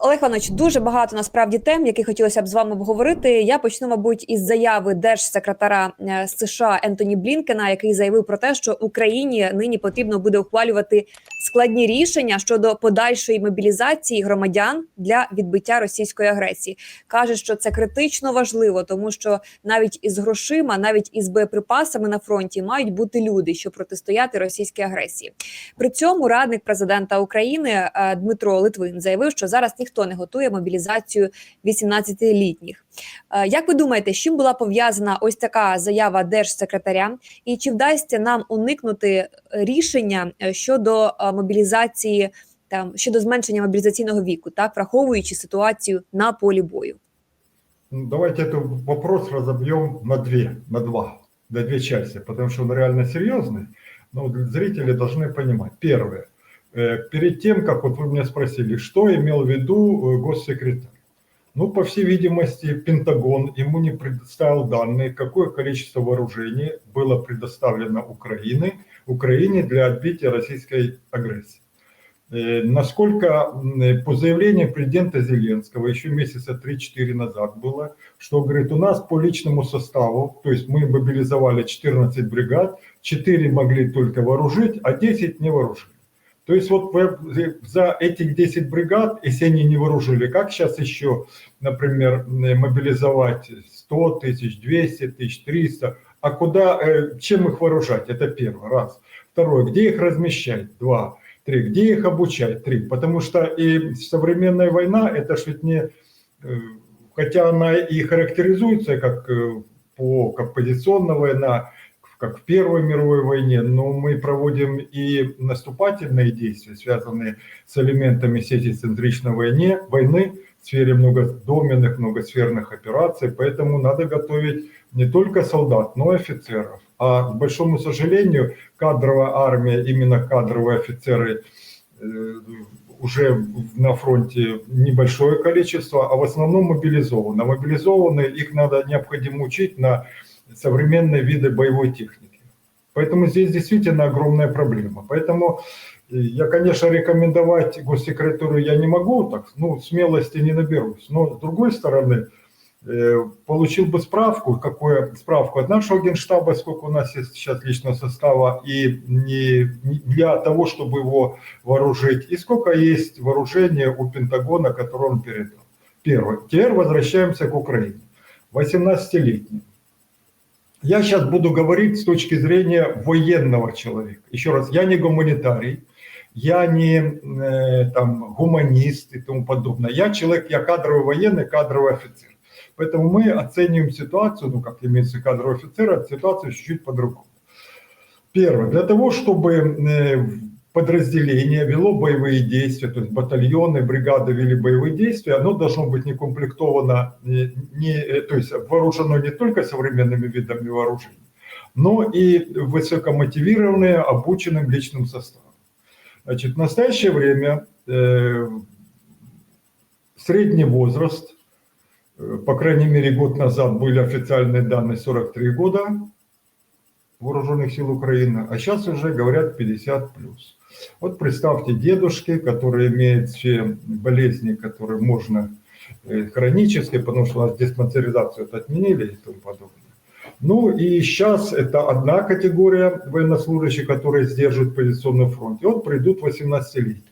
Олег Іванович, дуже багато насправді тем, які хотілося б з вами обговорити. Я почну, мабуть, із заяви держсекретаря е, США Ентоні Блінкена, який заявив про те, що Україні нині потрібно буде ухвалювати складні рішення щодо подальшої мобілізації громадян для відбиття російської агресії. каже, що це критично важливо, тому що навіть із грошима, навіть із боєприпасами на фронті мають бути люди, щоб протистояти російській агресії. При цьому радник президента України е, Дмитро Литвин заявив, що зараз ніхто не готує мобілізацію 18-літніх. Е, Як ви думаєте, з чим була пов'язана ось така заява держсекретаря, і чи вдасться нам уникнути рішення е, щодо мобілізації там щодо зменшення мобілізаційного віку, так враховуючи ситуацію на полі бою? Ну, Давайте этот вопрос разобьем на две, на два, на две части, потому что он реально серьезный. Но вот зрители должны понимать. Первое. Э, Перед тем, как вот вы меня спросили, что имел в виду э, госсекретарь? Ну, по всей видимости, Пентагон ему не предоставил данные, какое количество вооружений было предоставлено Украине, Украине для отбития российской агрессии. Э, Насколько м, по заявлению президента Зеленского еще месяца 3-4 назад было, что, говорит, у нас по личному составу, то есть мы мобилизовали 14 бригад, 4 могли только вооружить, а 10 не вооружили. То есть вот вы- за этих 10 бригад, если они не вооружили, как сейчас еще, например, мобилизовать 100 тысяч, 200 тысяч, 300, а куда, э, чем их вооружать? Это первый раз. Второе, где их размещать? Два. Три. Где их обучать? Три. Потому что и современная война, это ж ведь не... э, Хотя она и характеризуется как, э, по, как позиционная война, как в Первой мировой войне, но мы проводим и наступательные действия, связанные с элементами сети-центричной войне, войны в сфере многодоменных, многосферных операций, поэтому надо готовить не только солдат, но и офицеров. А, к большому сожалению, кадровая армия, именно кадровые офицеры э, уже на фронте небольшое количество, а в основном мобилизованы. Мобилизованные, их надо необходимо учить на современные виды боевой техники. Поэтому здесь действительно огромная проблема. Поэтому я, конечно, рекомендовать госсекретарю я не могу, так, ну, смелости не наберусь. Но с другой стороны, э, получил бы справку, какое справку от нашего генштаба, сколько у нас есть сейчас личного состава, и не для того, чтобы его вооружить, и сколько есть вооружения у Пентагона, которое он передал. Первое. Теперь возвращаемся к Украине. 18-летний. Я сейчас буду говорить с точки зрения военного человека. Еще раз, я не гуманитарий, я не там гуманист и тому подобное. Я человек, я кадровый военный, кадровый офицер. Поэтому мы оцениваем ситуацию, ну как имеется кадровый офицер, ситуацию чуть-чуть по-другому. Первое, для того, чтобы подразделение вело боевые действия, то есть батальоны, бригады вели боевые действия, оно должно быть не комплектовано, не, э, то есть вооружено не только современными видами вооружений, но и высокомотивированное, обученным личным составом. Значит, в настоящее время э, средний возраст, э, по крайней мере год назад были официальные данные 43 года вооруженных сил Украины, а сейчас уже говорят 50 плюс. Вот представьте дедушки, которые имеют все болезни, которые можно э, хронические, потому что у нас диспансеризацию отменили и тому подобное. Ну и сейчас это одна категория военнослужащих, которые сдерживают позиционный фронт. И вот придут 18-летние.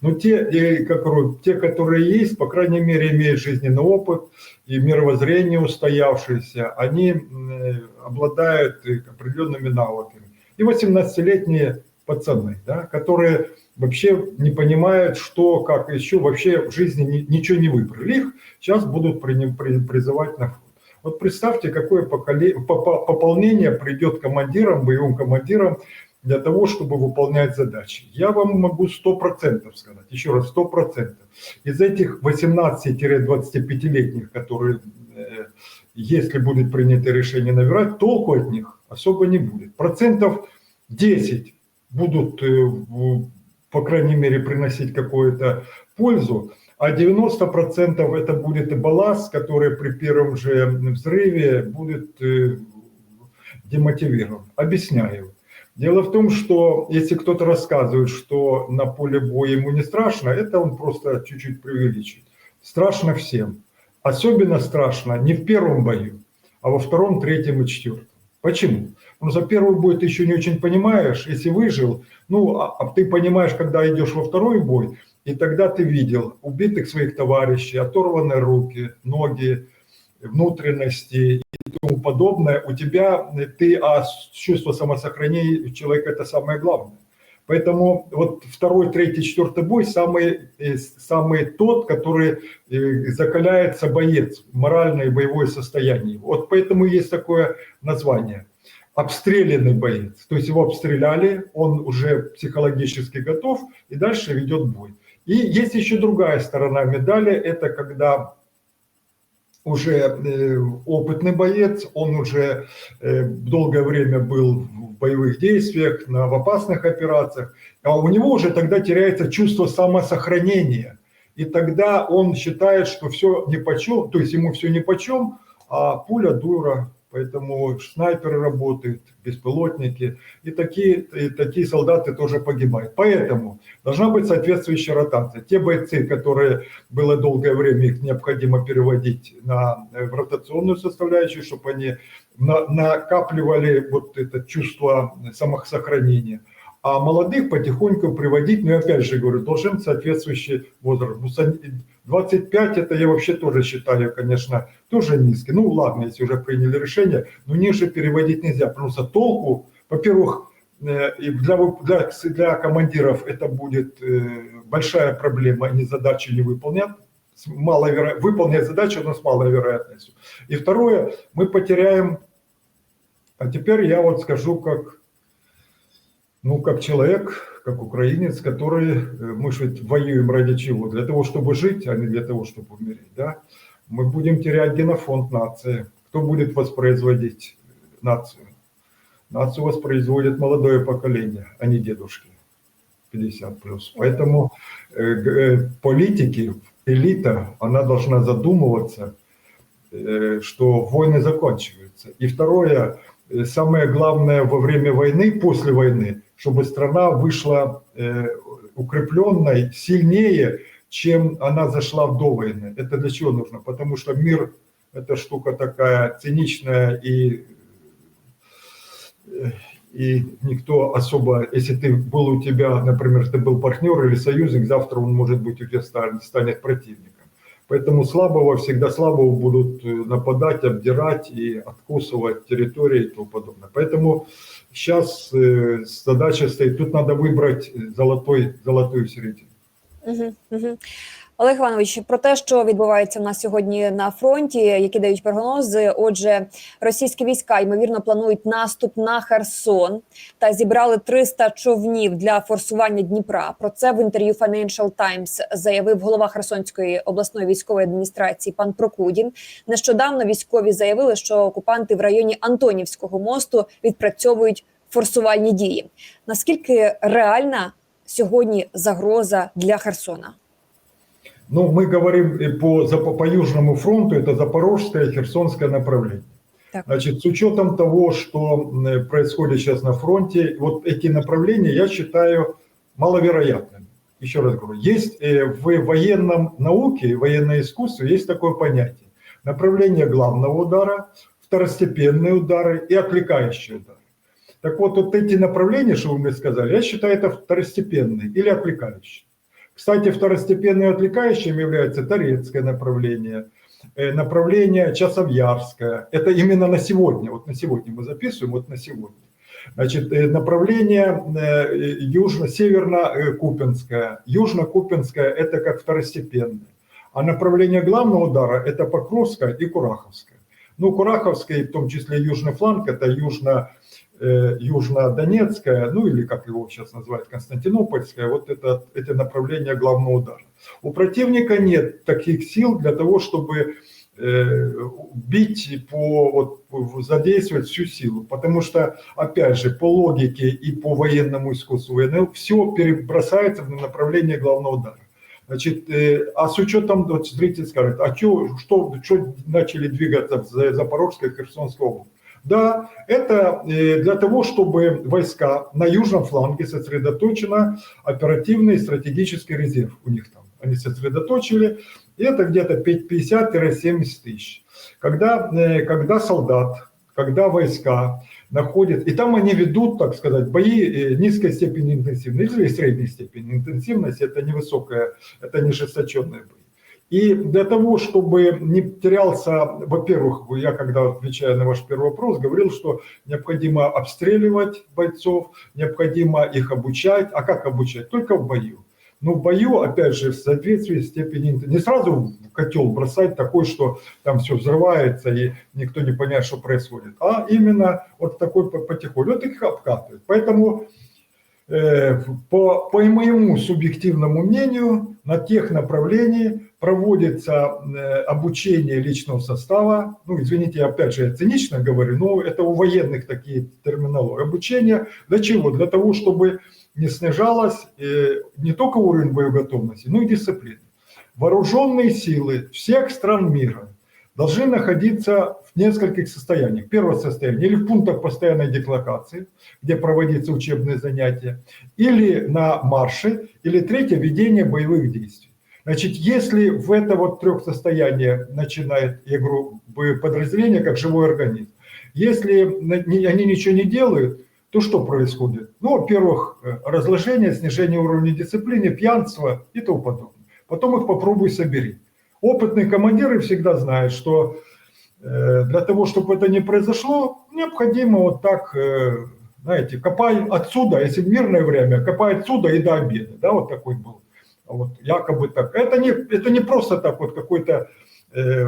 Но те, которые, те, которые есть, по крайней мере, имеют жизненный опыт и мировоззрение устоявшееся, они э, обладают э, определенными навыками. И 18-летние пацаны, да, которые вообще не понимают, что, как еще вообще в жизни ни- ничего не выбрали. Их сейчас будут при- при- призывать на фронт. Вот представьте, какое пополнение придет командирам, боевым командирам для того, чтобы выполнять задачи. Я вам могу 100% сказать, еще раз, 100%. Из этих 18-25-летних, которые, э, если будет принято решение набирать, толку от них особо не будет. Процентов 10 будут, э, по крайней мере, приносить какую-то пользу, а 90% это будет балласт, который при первом же взрыве будет э, демотивирован. Объясняю. Дело в том, что если кто-то рассказывает, что на поле боя ему не страшно, это он просто чуть-чуть преувеличивает. Страшно всем. Особенно страшно не в первом бою, а во втором, третьем и четвертом. Почему? Потому что первый бой ты еще не очень понимаешь, если выжил, ну, а, а ты понимаешь, когда идешь во второй бой, и тогда ты видел убитых своих товарищей, оторванные руки, ноги, внутренности и тому подобное, у тебя ты, а чувство самосохранения человека это самое главное. Поэтому вот второй, третий, четвертый бой самый, э, самый тот, который э, закаляется боец, моральное и боевое состояние. Вот поэтому есть такое название. Обстрелянный боец. То есть его обстреляли, он уже психологически готов и дальше ведет бой. И есть еще другая сторона медали, это когда уже э, опытный боец, он уже э, долгое время был в боевых действиях, на, в опасных операциях, а у него уже тогда теряется чувство самосохранения. И тогда он считает, что все ни почем, то есть ему все ни почем, а пуля дура, поэтому снайперы работают, беспилотники, и такие, и такие солдаты тоже погибают. Поэтому должна быть соответствующая ротация. Те бойцы, которые было долгое время, их необходимо переводить на в ротационную составляющую, чтобы они на- накапливали вот это чувство самосохранения. А молодых потихоньку приводить, ну и опять же говорю, должен соответствующий возраст. Ну, со- 25 это я вообще тоже считаю, конечно, тоже низкий. Ну ладно, если уже приняли решение, но ниже переводить нельзя, потому что толку, во-первых, э, для, для, для командиров это будет э, большая проблема, они задачи не выполнят, с малой веро- выполнять задачу, но с малой вероятностью. И второе, мы потеряем, а теперь я вот скажу как, ну, как человек, как украинец, который, э, мы же ведь воюем ради чего? Для того, чтобы жить, а не для того, чтобы умереть, да? Мы будем терять генофонд нации. Кто будет воспроизводить нацию? Нацию воспроизводит молодое поколение, а не дедушки 50 плюс. Поэтому э, э, политики, элита, она должна задумываться, э, что войны заканчиваются. И второе, э, самое главное во время войны, после войны, чтобы страна вышла э, укрепленной, сильнее, чем она зашла до войны. Это для чего нужно? Потому что мир – это штука такая циничная и э, и никто особо, если ты был у тебя, например, ты был партнер или союзник, завтра он может быть у тебя станет, станет противником. Поэтому слабого всегда слабого будут э, нападать, обдирать и откусывать территории и тому подобное. Поэтому сейчас э, задача стоит, тут надо выбрать золотой, золотую середину. Угу, угу. Олег Іванович, про те, що відбувається в нас сьогодні на фронті, які дають прогнози. Отже, російські війська ймовірно планують наступ на Херсон та зібрали 300 човнів для форсування Дніпра. Про це в інтерв'ю Financial Times заявив голова Херсонської обласної військової адміністрації пан Прокудін. Нещодавно військові заявили, що окупанти в районі Антонівського мосту відпрацьовують форсувальні дії. Наскільки реальна сьогодні загроза для Херсона? Ну, мы говорим по, по Южному фронту, это Запорожское Херсонское направление. Так. Значит, с учетом того, что м, происходит сейчас на фронте, вот эти направления я считаю маловероятными. Еще раз говорю, есть э, в военном науке, военное искусство есть такое понятие. Направление главного удара, второстепенные удары и отвлекающие удары. Так вот, вот эти направления, что вы мне сказали, я считаю это второстепенные или отвлекающие. Кстати, второстепенным и отвлекающим является Торецкое направление, э, направление Часовьярское. Это именно на сегодня, вот на сегодня мы записываем, вот на сегодня. Значит, э, направление э, южно-северно-купинское. Южно-купинское – это как второстепенное. А направление главного удара – это Покровское и Кураховское. Ну, Кураховское, в том числе южный фланг, это южно, э, южно-донецкое, ну или как его сейчас называют, Константинопольское, вот это, это направление главного удара. У противника нет таких сил для того, чтобы э, бить по, вот, задействовать всю силу, потому что, опять же, по логике и по военному искусству войны все перебросается на направление главного удара. Значит, э, а с учетом, вот зритель скажет, а чё, что, что начали двигаться в За- Запорожской и Херсонской области? Да, это э, для того, чтобы войска на южном фланге сосредоточено оперативный стратегический резерв у них там. Они сосредоточили, и это где-то 50-70 тысяч. Когда, э, когда солдат, когда войска находят, и там они ведут, так сказать, бои э, низкой степени интенсивности или средней степени интенсивности, это невысокая, это не жесточенные бои. И для того, чтобы не терялся, во-первых, я когда отвечая на ваш первый вопрос, говорил, что необходимо обстреливать бойцов, необходимо их обучать. А как обучать? Только в бою. Но в бою, опять же, в соответствии с степенью... Не сразу в котел бросать такой, что там все взрывается и никто не понимает, что происходит. А именно вот такой потихоньку. Вот их обкатывают. Поэтому по, по моему субъективному мнению, на тех направлениях проводится э, обучение личного состава. Ну, извините, я опять же я цинично говорю, но это у военных такие терминологии. Обучение для чего? Для того, чтобы не снижалась э, не только уровень боеготовности, но и дисциплины. Вооруженные силы всех стран мира должны находиться в нескольких состояниях. Первое состояние или в пунктах постоянной дислокации, где проводятся учебные занятия, или на марше, или третье – ведение боевых действий. Значит, если в это вот трех состояние начинает, говорю, подразделение как живой организм, если они ничего не делают, то что происходит? Ну, во-первых, разложение, снижение уровня дисциплины, пьянство и тому подобное. Потом их попробуй собери. Опытные командиры всегда знают, что э, для того, чтобы это не произошло, необходимо вот так, э, знаете, копай отсюда, если в мирное время, копай отсюда и до обеда. Да, вот такой был. Вот якобы так. Это не, это не просто так вот какой-то э,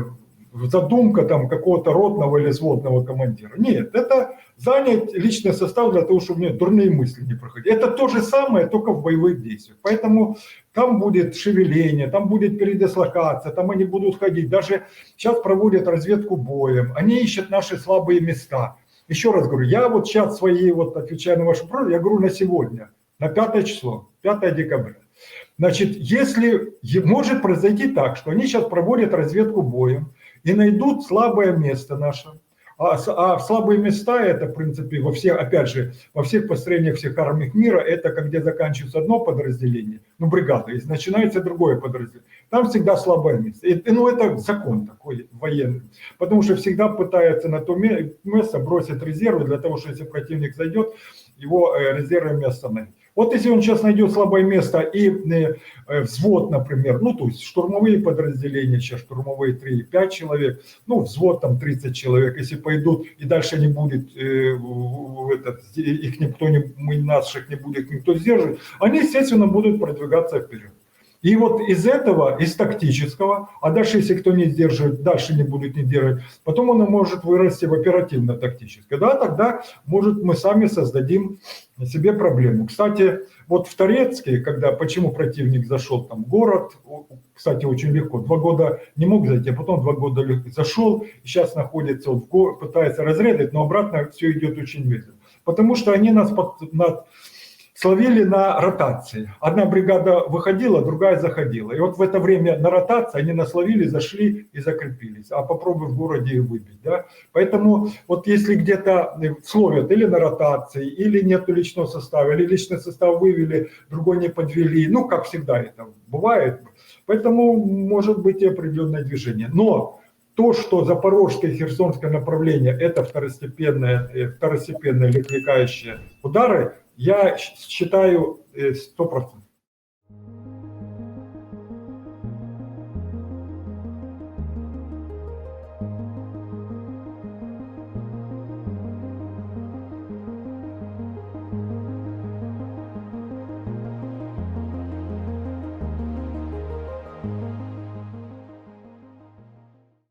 задумка там какого-то ротного или сводного командира. Нет, это занять личный состав для того, чтобы мне дурные мысли не проходили. Это то же самое, только в боевых действиях. Поэтому там будет шевеление, там будет передислокация, там они будут ходить. Даже сейчас проводят разведку боем, они ищут наши слабые места. Еще раз говорю, я вот сейчас свои, вот отвечая на вашу вопрос, я говорю на сегодня, на 5 число, 5 декабря. Значит, если может произойти так, что они сейчас проводят разведку боем, и найдут слабое место наше. А, а слабые места это, в принципе, во всех, опять же, во всех построениях всех армий мира, это когда заканчивается одно подразделение, ну, бригада, и начинается другое подразделение. Там всегда слабое место. И, ну, это закон такой военный. Потому что всегда пытаются на то место бросить резервы для того, чтобы если противник зайдет, его э, резервами остановить. Вот если он сейчас найдет слабое место и э, э, взвод, например, ну то есть штурмовые подразделения, сейчас штурмовые 3-5 человек, ну взвод там 30 человек, если пойдут и дальше не будет, э, этот, их никто не, наших не будет никто сдерживать, они, естественно, будут продвигаться вперед. И вот из этого, из тактического, а дальше, если кто не сдерживает, дальше не будет не держать, потом оно может вырасти в оперативно-тактическое. Да, тогда, может, мы сами создадим себе проблему. Кстати, вот в Торецке, когда, почему противник зашел там в город, кстати, очень легко, два года не мог зайти, а потом два года зашел, и сейчас находится, го, пытается разрезать, но обратно все идет очень медленно. Потому что они нас под, над, словили на ротации. Одна бригада выходила, другая заходила. И вот в это время на ротации они насловили, зашли и закрепились. А попробуй в городе выбить. Да? Поэтому вот если где-то словят или на ротации, или нет личного состава, или личный состав вывели, другой не подвели. Ну, как всегда это бывает. Поэтому может быть и определенное движение. Но то, что Запорожское и Херсонское направление – это второстепенные, э, второстепенные отвлекающие удары, я считаю 100%.